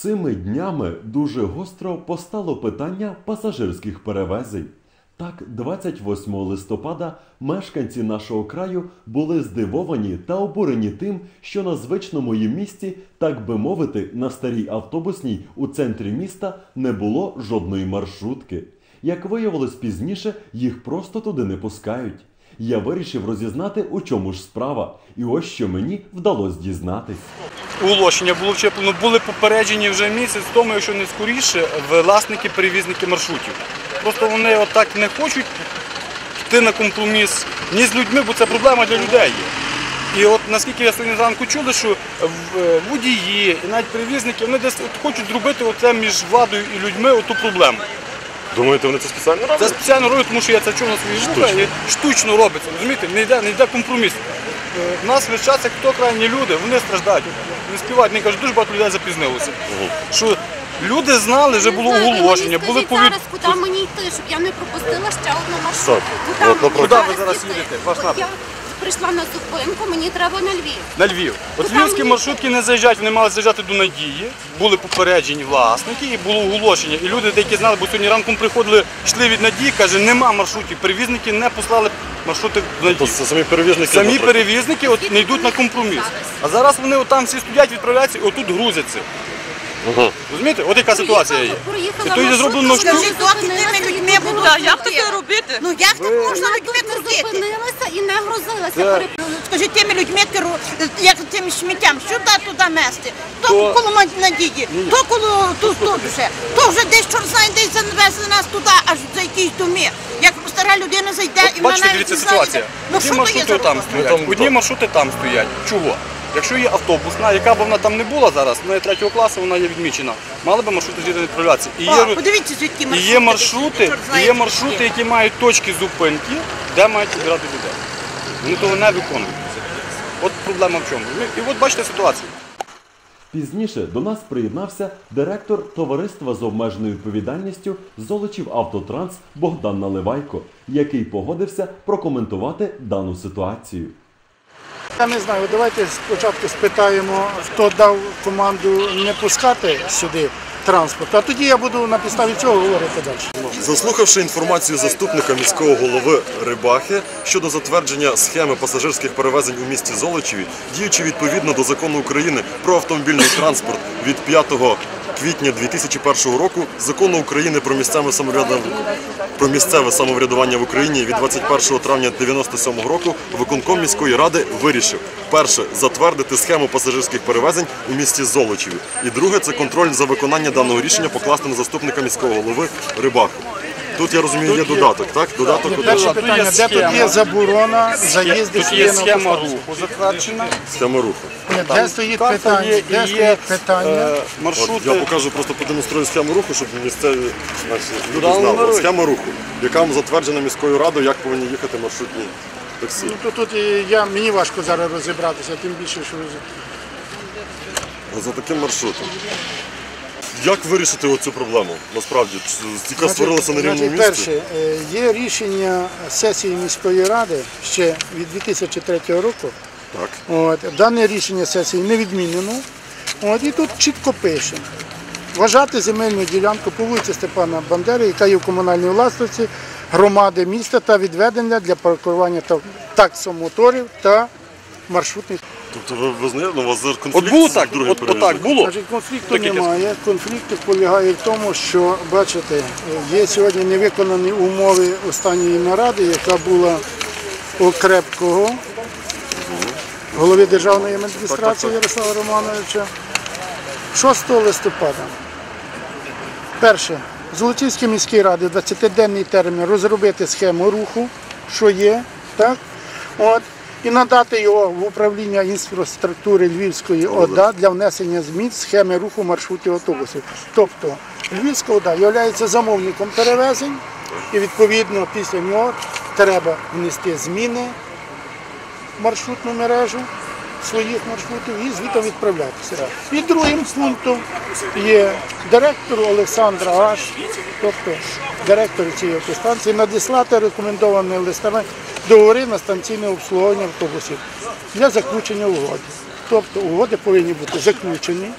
Цими днями дуже гостро постало питання пасажирських перевезень. Так, 28 листопада мешканці нашого краю були здивовані та обурені тим, що на звичному їм місці, так би мовити, на старій автобусній у центрі міста не було жодної маршрутки. Як виявилось пізніше, їх просто туди не пускають. Я вирішив розізнати, у чому ж справа, і ось що мені вдалося дізнатись. Оголошення було вчеплено, були попереджені вже місяць тому, якщо не скоріше, власники перевізники маршрутів. Просто вони отак не хочуть йти на компроміс ні з людьми, бо це проблема для людей. І от наскільки я сьогодні зранку чули, що е, водії і навіть перевізники вони десь от хочуть зробити оце між владою і людьми оту проблему. Думаєте, вони це спеціально роблять? Це спеціально роблять, тому що я це чув на свої вуха і штучно робиться. Розумієте, не йде, не йде компроміс. Е, В нас весь час, як хто крайні люди, вони страждають. Не співають, мені кажуть, дуже багато людей запізнилося. Що люди знали, вже було Не оголошення, були скажіть повід... зараз, куди мені йти, щоб я не пропустила ще одну маршрутку. Куди, ви зараз їдете? Ваш От напрям? Я прийшла на зупинку, мені треба на Львів. на Львів. От львівські маршрутки не заїжджають, вони мали заїжджати до Надії, були попереджені власники і було оголошення. І люди деякі знали, бо сьогодні ранком приходили, йшли від Надії, каже, нема маршрутів. Перевізники не послали маршрути в Надію. Тобто самі перевізники. Самі наприклад. перевізники от не йдуть на компроміс. А зараз вони от там всі стоять, відправляються і отут грузяться. Розумієте? От яка ситуація є. І то є зроблено вона Скажіть, доки тими людьми не буде, як таке робити? Ну як так можна людьми крутити? зупинилася і не грузилася. Це- Ну, Скажіть, тими людьми керу- як тим сміттям, сюди туди нести. То, То- коло надії, то коло тут, тут вже. То вже десь чорт знає, десь занесли нас туди, аж за якісь доми. Як стара людина зайде і вона Бачите, навіть дивіться не знає, ситуація. Ну Одні що то є маршрути за там робота? стоять, Ну, там одні маршрути там стоять. Чого? Якщо є автобусна, яка б вона там не була зараз, вона є третього класу, вона є відмічена, мали б маршрути звідти відправлятися. І О, є, подивіться, звідки і маршрути. є маршрути, і є маршрути, які мають точки зупинки, де мають відбирати людей. Вони того не виконують. От проблема в чому. І от бачите ситуацію. Пізніше до нас приєднався директор товариства з обмеженою відповідальністю Золочів Автотранс Богдан Наливайко, який погодився прокоментувати дану ситуацію. Я не знаю, давайте спочатку спитаємо, хто дав команду не пускати сюди транспорт, а тоді я буду на підставі цього говорити далі. Заслухавши інформацію заступника міського голови Рибахи щодо затвердження схеми пасажирських перевезень у місті Золочеві, діючи відповідно до закону України про автомобільний транспорт від 5 квітня 2001 року, закону України про місцеве самоврядування про місцеве самоврядування в Україні від 21 травня 1997 року виконком міської ради вирішив перше затвердити схему пасажирських перевезень у місті Золочеві. І друге це контроль за виконання даного рішення покласти на заступника міського голови Рибаху. Тут я розумію, є додаток, так? Додаток Перше тут є питання, де тут є заборона заїзду Тут є схема руху затверджена. схема руху. Ні, Де стоїть питання? Де стоїть питання? е, маршрути. я покажу, просто продемонструю схему руху, щоб місцеві наші люди знали. От Схема руху, яка затверджена міською радою, як повинні їхати маршрутні таксі. Ну, тут і я, мені важко зараз розібратися, тим більше, що За таким маршрутом. Як вирішити оцю проблему? Насправді, яка створилася на рівному місці? перше, е, є рішення сесії міської ради ще від 2003 року. Так. От, дане рішення сесії не відмінено. От, і тут чітко пише. Вважати земельну ділянку по вулиці Степана Бандери, яка є в комунальній власності громади міста та відведення для паркування таксомоторів та маршрутних. Тобто ви визнаєте, ну, у вас зараз От конфлікт було з так, другим от, отак перевізником? було. Значить, конфлікту Так, як я немає. Конфлікт полягає в тому, що, бачите, є сьогодні невиконані умови останньої наради, яка була у Крепкого, голови Державної адміністрації Ярослава Романовича, 6 листопада. Перше, Золочівській міській раді в 20-денний термін розробити схему руху, що є, так? От, і надати його в управління інфраструктури Львівської ОДА для внесення змін схеми руху маршрутів автобусів. Тобто Львівська ОДА є замовником перевезень, і відповідно після нього треба внести зміни в маршрутну мережу своїх маршрутів і звідти відправлятися. І другим пунктом є директор Олександра Аш, тобто директор цієї автостанції, надіслати рекомендованими листами договори на станційне обслуговування автобусів для заключення угоди. Тобто угоди повинні бути заключені.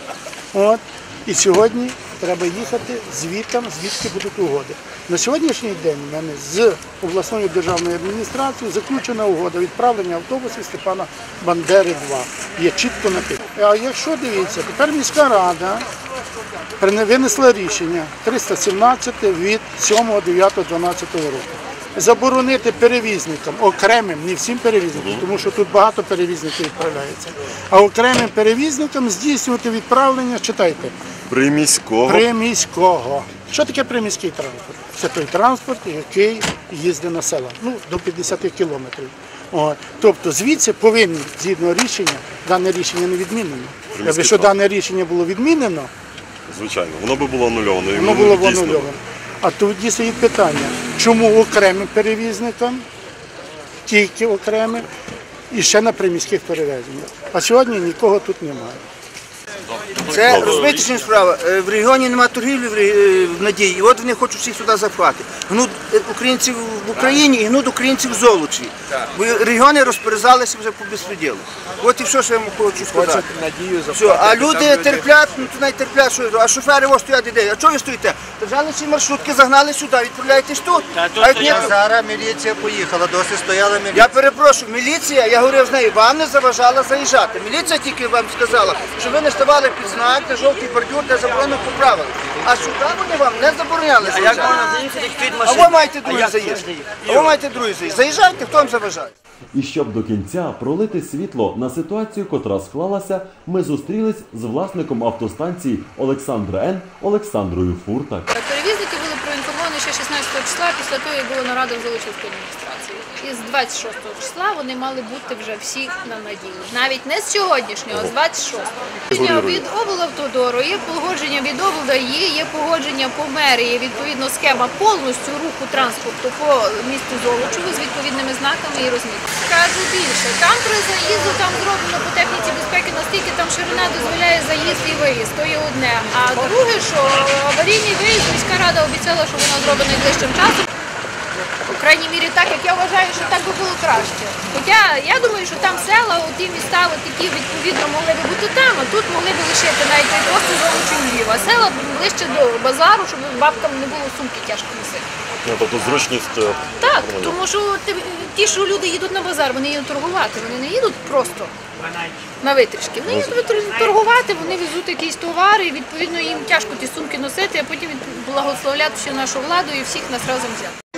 От. І сьогодні треба їхати звідти, звідки будуть угоди. На сьогоднішній день в мене з обласною державною адміністрацією заключена угода відправлення автобусів Степана Бандери 2. Є чітко написано. А якщо дивіться, тепер міська рада винесла рішення 317 від 7.9.12 року. Заборонити перевізникам, окремим, не всім перевізникам, тому що тут багато перевізників відправляється, а окремим перевізникам здійснювати відправлення, читайте, Приміського. приміського. Що таке приміський транспорт? Це той транспорт, який їздить на села, ну, до 50 кілометрів. От. Тобто звідси повинні, згідно рішення, дане рішення не відмінено. Якби Приміський що транспорт. дане рішення було відмінено, Звичайно, воно би було анульовано. і Воно було б дійсно анульовано. А тоді стоїть питання, чому окремим перевізникам, тільки окремим, і ще на приміських перевезеннях. А сьогодні нікого тут немає. Це розумієте, що справа. Е, В регіоні немає торгівлі в е, в надії, і от вони хочуть всіх сюди запхати. Гнуть е, українців в Україні і гнуть українців в Золочі. Бо регіони розперезалися вже по безпреділу. От і все, що я вам хочу сказати. Все, а люди терплять, ну то навіть терплять, що а шофери ось стоять іде. А чого ви стоїте? Держали ці маршрутки, загнали сюди, відправляєтесь тут. а як ні, Зараз міліція поїхала, досі стояла міліція. я перепрошую, міліція, я говорив з нею, вам не заважала заїжджати. Міліція тільки вам сказала, що ви не ставали знак на жовтий бордюр, де заборонено поправили. А сюди вони вам не забороняли заїжджати. А ви маєте другий заїзд. А ви маєте другий заїзд. Заїжджайте, хто вам заважає. І щоб до кінця пролити світло на ситуацію, котра склалася, ми зустрілись з власником автостанції Олександра Н. Олександрою Фуртак. Ще 16 числа після того, як була нарада в Золочівській адміністрації. І з 26 числа вони мали бути вже всі на надію. Навіть не з сьогоднішнього, а з 26-го. Погодження від облавтодору, є погодження від облдаї, є погодження по мерії, відповідно схема повністю руху транспорту по місту Золочеву з відповідними знаками і розмітками. Кажу більше, там при заїзду там зроблено по техніці безпеки, настільки там ширина дозволяє заїзд і виїзд. То є одне. А друге, що аварійний виїзд рада обіцяла, що вона зробить найближчим часом. У крайній мірі так, як я вважаю, що так би було краще. Хоча я думаю, що там села, ті міста, от такі відповідно могли би бути там, а тут могли б лишити навіть просто Львів, а села б ближче до базару, щоб бабкам не було сумки тяжко носити. Ну, тобто зручність. е, Так, тому що ти- ті, що люди їдуть на базар, вони їдуть торгувати, вони не їдуть просто на витрішки. Вони їдуть торгувати, вони везуть якісь товари, і відповідно їм тяжко ті сумки носити, а потім благословляти всю нашу владу і всіх нас разом взяти.